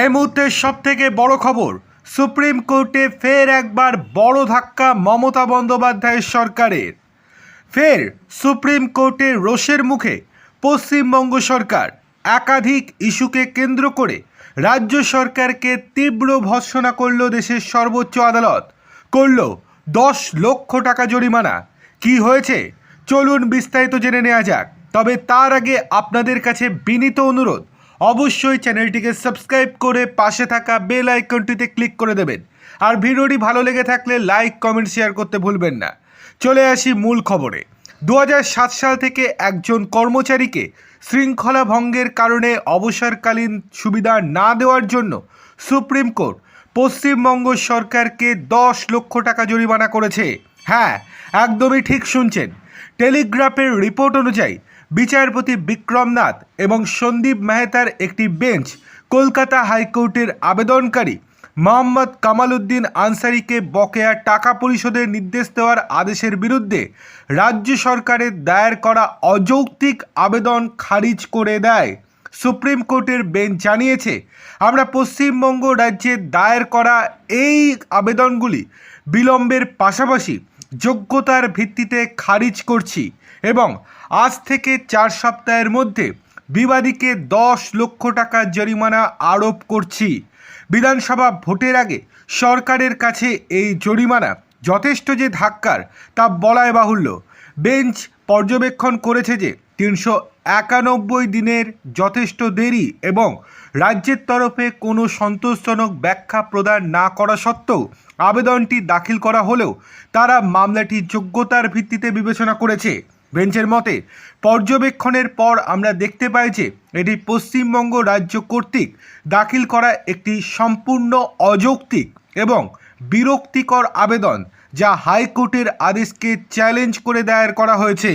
এই মুহূর্তের সব থেকে বড় খবর, সুপ্রিম কোর্টে ফের একবার বড় ধাক্কা মমতা বন্দ্যোপাধ্যায়ের সরকারের। ফের সুপ্রিম কোর্টে রোষের মুখে পশ্চিমবঙ্গ সরকার একাধিক ইস্যুকে কেন্দ্র করে রাজ্য সরকারকে তীব্র ভৎসনা করল দেশের সর্বোচ্চ আদালত। করল দশ লক্ষ টাকা জরিমানা। কি হয়েছে? চলুন বিস্তারিত জেনে নেওয়া যাক। তবে তার আগে আপনাদের কাছে বিনীত অনুরোধ অবশ্যই চ্যানেলটিকে সাবস্ক্রাইব করে পাশে থাকা বেল আইকনটিতে ক্লিক করে দেবেন। আর ভিডিওটি ভালো লেগে থাকলে লাইক, কমেন্ট, শেয়ার করতে ভুলবেন না। চলে আসি মূল খবরে। দু হাজার সাত সাল থেকে একজন কর্মচারীকে শৃঙ্খলা ভঙ্গের কারণে অবসরকালীন সুবিধা না দেওয়ার জন্য সুপ্রিম কোর্ট, পশ্চিমবঙ্গ সরকারকে দশ লক্ষ টাকা জরিমানা করেছে। হ্যাঁ একদমই ঠিক শুনছেন। টেলিগ্রাফের রিপোর্ট অনুযায়ী বিচারপতি বিক্রমনাথ এবং সন্দীপ মেহতার একটি বেঞ্চ কলকাতা হাইকোর্টের আবেদনকারী মোহাম্মদ কামাল উদ্দিন আনসারিকে বকেয়া টাকা পরিশোধের নির্দেশ দেওয়ার আদেশের বিরুদ্ধে রাজ্য সরকারের দায়ের করা অযৌক্তিক আবেদন খারিজ করে দেয়। সুপ্রিম কোর্টের বেঞ্চ জানিয়েছে, আমরা পশ্চিমবঙ্গ রাজ্যে দায়ের করা এই আবেদনগুলি বিলম্বের পাশাপাশি যোগ্যতার ভিত্তিতে খারিজ করছি এবং আজ থেকে চার সপ্তাহের মধ্যে বিবাদীকে দশ লক্ষ টাকা জরিমানা আরোপ করছি। বিধানসভা ভোটের আগে সরকারের কাছে এই জরিমানা যথেষ্ট যে ধাক্কার তা বলায় বাহুল্য। বেঞ্চ পর্যবেক্ষণ করেছে যে তিনশো একানব্বই দিনের যথেষ্ট দেরি এবং রাজ্যের তরফে কোনো সন্তোষজনক ব্যাখ্যা প্রদান না করা সত্ত্বেও আবেদনটি দাখিল করা হলেও তারা মামলাটি যোগ্যতার ভিত্তিতে বিবেচনা করেছে। বেঞ্চের মতে, পর্যবেক্ষণের পর আমরা দেখতে পাই যে এটি পশ্চিমবঙ্গ রাজ্য কর্তৃক দাখিল করা একটি সম্পূর্ণ অযৌক্তিক এবং বিরক্তিকর আবেদন যা হাইকোর্টের আদেশকে চ্যালেঞ্জ করে দায়ের করা হয়েছে।